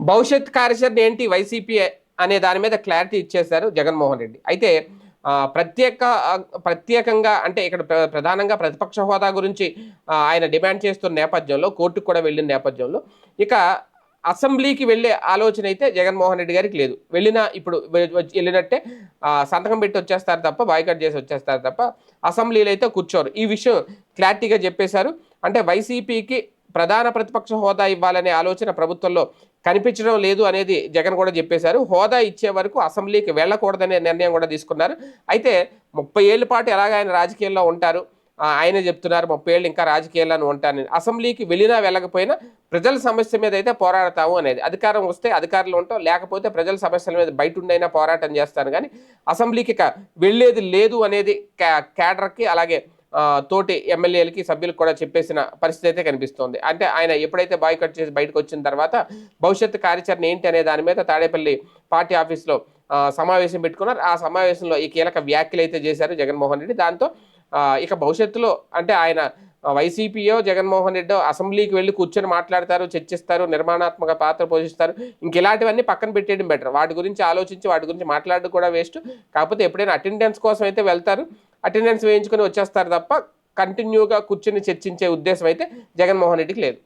భవిష్యత్ కార్యాచరణ ఏంటి? వైసీపీ అనే దాని మీద క్లారిటీ ఇచ్చేశారు జగన్మోహన్ రెడ్డి. అయితే ప్రత్యేక ప్రత్యేకంగా అంటే ఇక్కడ ప్ర- ప్రధానంగా ప్రతిపక్ష హోదా గురించి ఆయన డిమాండ్ చేస్తున్న నేపథ్యంలో కోర్టుకు కూడా వెళ్ళిన నేపథ్యంలో ఇక అసెంబ్లీకి వెళ్ళే ఆలోచన అయితే జగన్మోహన్ రెడ్డి గారికి లేదు. వెళ్ళినా ఇప్పుడు వెళ్ళినట్టే సంతకం పెట్టి వచ్చేస్తారు తప్ప బాయ్కట్ చేసి వచ్చేస్తారు తప్ప అసెంబ్లీలో అయితే కూర్చోరు. ఈ విషయం క్లారిటీగా చెప్పేశారు. అంటే వైసీపీకి ప్రధాన ప్రతిపక్ష హోదా ఇవ్వాలనే ఆలోచన ప్రభుత్వంలో కనిపించడం లేదు అనేది జగన్ కూడా చెప్పేశారు. హోదా ఇచ్చే వరకు అసెంబ్లీకి వెళ్ళకూడదనే నిర్ణయం కూడా తీసుకున్నారు. అయితే ముప్పై ఏళ్ళ పాటు ఎలాగ ఆయన రాజకీయాల్లో ఉంటారు? ఆయనే చెప్తున్నారు ముప్పై ఏళ్ళు ఇంకా రాజకీయాలను ఉంటారని అసెంబ్లీకి వెళ్ళినా వెళ్ళకపోయినా ప్రజల సమస్య మీద అయితే పోరాడతాము అనేది. అధికారం వస్తే అధికారులు ఉంటాం లేకపోతే ప్రజల సమస్యల మీద బయట ఉండైనా పోరాటం చేస్తాను. కానీ అసెంబ్లీకి వెళ్ళేది లేదు అనేది క్యాడర్కి అలాగే తోటి ఎమ్మెల్యేలకి సభ్యులకు కూడా చెప్పేసిన పరిస్థితి అయితే కనిపిస్తోంది. అంటే ఆయన ఎప్పుడైతే బాయ్కట్ చేసి బయటకు వచ్చిన తర్వాత భవిష్యత్తు కార్యాచరణ ఏంటి అనే దాని మీద తాడేపల్లి పార్టీ ఆఫీస్లో సమావేశం పెట్టుకున్నారు. ఆ సమావేశంలో ఈ కీలక వ్యాఖ్యలు అయితే చేశారు జగన్మోహన్ రెడ్డి. దాంతో ఇక భవిష్యత్తులో అంటే ఆయన వైసీపీయో జగన్మోహన్ రెడ్డి అసెంబ్లీకి వెళ్ళి కూర్చొని మాట్లాడతారు చర్చిస్తారు నిర్మాణాత్మక పాత్ర పోషిస్తారు. ఇంకెలాంటివన్నీ పక్కన పెట్టేయడం బెటర్. వాటి గురించి ఆలోచించి వాటి గురించి మాట్లాడడం కూడా వేస్ట్. కాకపోతే ఎప్పుడైనా అటెండెన్స్ కోసం అయితే వెళ్తారు. అటెండెన్స్ వేయించుకొని వచ్చేస్తారు తప్ప కంటిన్యూగా కూర్చొని చర్చించే ఉద్దేశం అయితే జగన్మోహన్ రెడ్డికి లేదు.